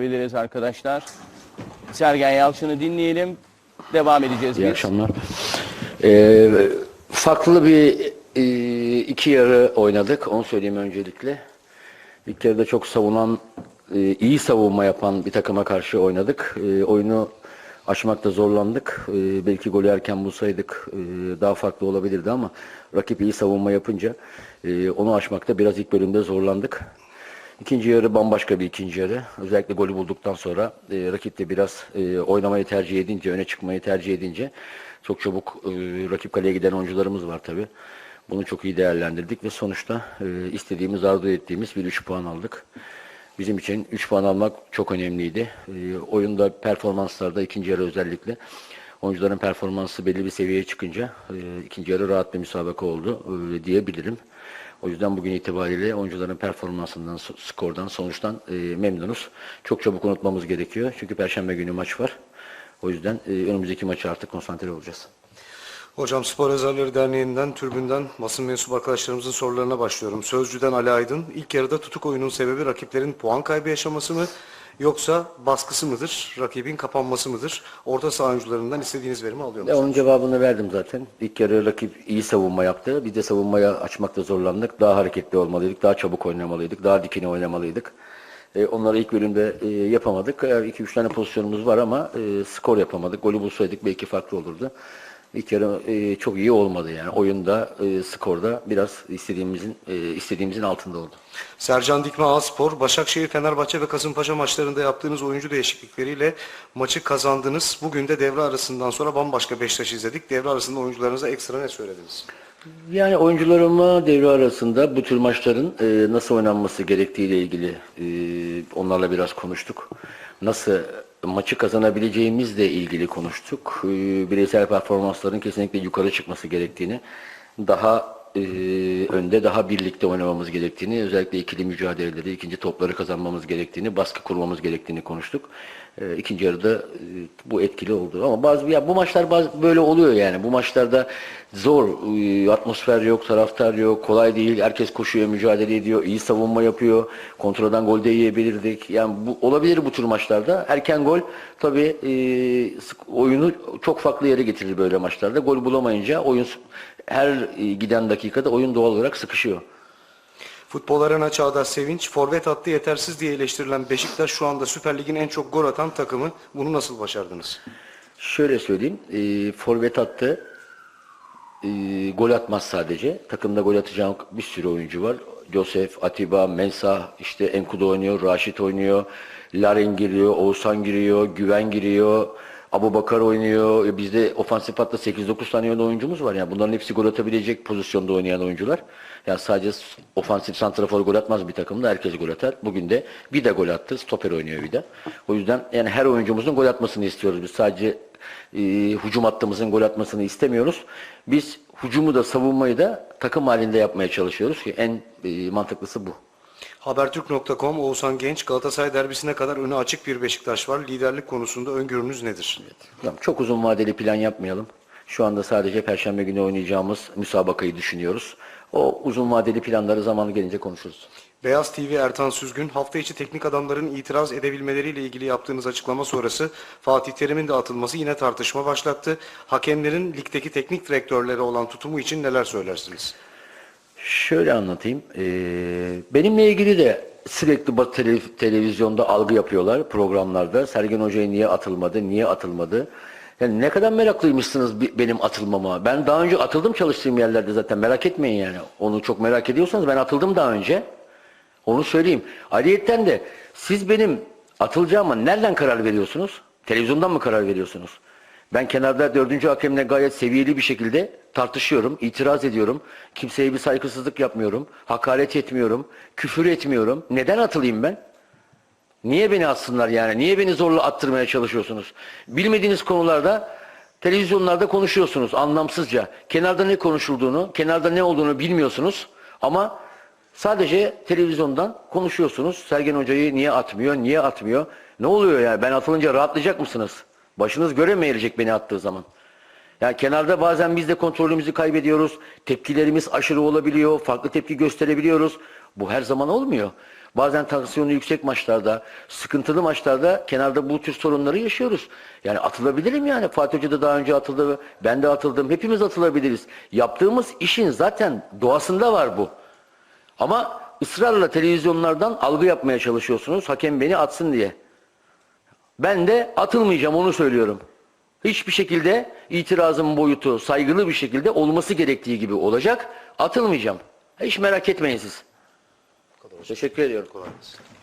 Biliriz arkadaşlar. Sergen Yalçın'ı dinleyelim. Devam edeceğiz İyi biz. akşamlar. Ee, farklı bir e, iki yarı oynadık. Onu söyleyeyim öncelikle. İlk yarıda çok savunan, e, iyi savunma yapan bir takıma karşı oynadık. E, oyunu açmakta zorlandık. E, belki golü erken bulsaydık e, daha farklı olabilirdi ama rakip iyi savunma yapınca e, onu açmakta biraz ilk bölümde zorlandık. İkinci yarı bambaşka bir ikinci yarı. Özellikle golü bulduktan sonra e, rakip de biraz e, oynamayı tercih edince, öne çıkmayı tercih edince çok çabuk e, rakip kaleye giden oyuncularımız var tabi. Bunu çok iyi değerlendirdik ve sonuçta e, istediğimiz, arzu ettiğimiz bir 3 puan aldık. Bizim için 3 puan almak çok önemliydi. E, oyunda performanslarda ikinci yarı özellikle oyuncuların performansı belli bir seviyeye çıkınca e, ikinci yarı rahat bir müsabaka oldu e, diyebilirim. O yüzden bugün itibariyle oyuncuların performansından, skordan, sonuçtan e, memnunuz. Çok çabuk unutmamız gerekiyor. Çünkü Perşembe günü maç var. O yüzden e, önümüzdeki maça artık konsantre olacağız. Hocam Spor Yazarları Derneği'nden, Türbünden basın mensubu arkadaşlarımızın sorularına başlıyorum. Sözcüden Ali Aydın, ilk yarıda tutuk oyunun sebebi rakiplerin puan kaybı yaşaması mı yoksa baskısı mıdır, rakibin kapanması mıdır? Orta saha oyuncularından istediğiniz verimi alıyor musunuz? onun cevabını verdim zaten. İlk yarı rakip iyi savunma yaptı. Biz de savunmaya açmakta zorlandık. Daha hareketli olmalıydık, daha çabuk oynamalıydık, daha dikine oynamalıydık. E, onları ilk bölümde e, yapamadık. 2-3 tane pozisyonumuz var ama e, skor yapamadık. Golü bulsaydık belki farklı olurdu. İlk yarı e, çok iyi olmadı yani. Oyunda, e, skorda biraz istediğimizin e, istediğimizin altında oldu. Sercan Dikme Spor, Başakşehir, Fenerbahçe ve Kasımpaşa maçlarında yaptığınız oyuncu değişiklikleriyle maçı kazandınız. Bugün de devre arasından sonra bambaşka Beşiktaş izledik. Devre arasında oyuncularınıza ekstra ne söylediniz? Yani oyuncularıma devre arasında bu tür maçların e, nasıl oynanması gerektiğiyle ilgili e, onlarla biraz konuştuk. Nasıl maçı kazanabileceğimizle ilgili konuştuk. E, bireysel performansların kesinlikle yukarı çıkması gerektiğini, daha e, önde daha birlikte oynamamız gerektiğini, özellikle ikili mücadeleleri, ikinci topları kazanmamız gerektiğini, baskı kurmamız gerektiğini konuştuk. E, ikinci yarıda e, bu etkili oldu. Ama bazı ya bu maçlar bazı böyle oluyor yani. Bu maçlarda zor, e, atmosfer yok, taraftar yok, kolay değil. Herkes koşuyor, mücadele ediyor, iyi savunma yapıyor. Kontrolden gol de yiyebilirdik. Yani bu olabilir bu tür maçlarda. Erken gol tabii e, sık- oyunu çok farklı yere getirir böyle maçlarda. Gol bulamayınca oyun her e, giden dakikada oyun doğal olarak sıkışıyor. Futbol Arena Çağdaş Sevinç, forvet hattı yetersiz diye eleştirilen Beşiktaş şu anda Süper Lig'in en çok gol atan takımı. Bunu nasıl başardınız? Şöyle söyleyeyim, e, forvet attı, e, gol atmaz sadece. Takımda gol atacağım bir sürü oyuncu var. Josef, Atiba, Mensah, işte Enkudu oynuyor, Raşit oynuyor, Larin giriyor, Oğuzhan giriyor, Güven giriyor, Abu Bakar oynuyor. E, Bizde ofansif hatta 8-9 tane yönde oyuncumuz var. Yani bunların hepsi gol atabilecek pozisyonda oynayan oyuncular. Yani sadece ofansif santrafor gol atmaz bir takımda herkes gol atar. Bugün de bir de gol attı. Stoper oynuyor bir de. O yüzden yani her oyuncumuzun gol atmasını istiyoruz. Biz sadece e, hücum hattımızın gol atmasını istemiyoruz. Biz hücumu da savunmayı da takım halinde yapmaya çalışıyoruz ki en e, mantıklısı bu. Habertürk.com Oğuzhan Genç Galatasaray derbisine kadar önü açık bir Beşiktaş var. Liderlik konusunda öngörünüz nedir? Tamam, çok uzun vadeli plan yapmayalım. Şu anda sadece Perşembe günü oynayacağımız müsabakayı düşünüyoruz. O uzun vadeli planları zamanı gelince konuşuruz. Beyaz TV Ertan Süzgün hafta içi teknik adamların itiraz edebilmeleriyle ilgili yaptığınız açıklama sonrası Fatih Terim'in de atılması yine tartışma başlattı. Hakemlerin ligdeki teknik direktörlere olan tutumu için neler söylersiniz? Şöyle anlatayım. Ee, benimle ilgili de sürekli ba- tele- televizyonda algı yapıyorlar programlarda. Sergen Hoca'ya niye atılmadı, niye atılmadı? Yani ne kadar meraklıymışsınız benim atılmama. Ben daha önce atıldım çalıştığım yerlerde zaten merak etmeyin yani. Onu çok merak ediyorsanız ben atıldım daha önce. Onu söyleyeyim. Ayrıyetten de siz benim atılacağıma nereden karar veriyorsunuz? Televizyondan mı karar veriyorsunuz? Ben kenarda dördüncü hakemle gayet seviyeli bir şekilde tartışıyorum, itiraz ediyorum. Kimseye bir saygısızlık yapmıyorum, hakaret etmiyorum, küfür etmiyorum. Neden atılayım ben? Niye beni atsınlar yani? Niye beni zorla attırmaya çalışıyorsunuz? Bilmediğiniz konularda televizyonlarda konuşuyorsunuz anlamsızca. Kenarda ne konuşulduğunu, kenarda ne olduğunu bilmiyorsunuz ama sadece televizyondan konuşuyorsunuz. Sergen Hoca'yı niye atmıyor, niye atmıyor? Ne oluyor yani? Ben atılınca rahatlayacak mısınız? Başınız göremeyecek beni attığı zaman. Yani kenarda bazen biz de kontrolümüzü kaybediyoruz. Tepkilerimiz aşırı olabiliyor. Farklı tepki gösterebiliyoruz. Bu her zaman olmuyor. Bazen tansiyonu yüksek maçlarda, sıkıntılı maçlarda kenarda bu tür sorunları yaşıyoruz. Yani atılabilirim yani. Fatih Hoca da daha önce atıldı, ben de atıldım. Hepimiz atılabiliriz. Yaptığımız işin zaten doğasında var bu. Ama ısrarla televizyonlardan algı yapmaya çalışıyorsunuz. Hakem beni atsın diye. Ben de atılmayacağım onu söylüyorum. Hiçbir şekilde itirazın boyutu saygılı bir şekilde olması gerektiği gibi olacak. Atılmayacağım. Hiç merak etmeyin siz. Teşekkür ediyorum. Kolay gelsin.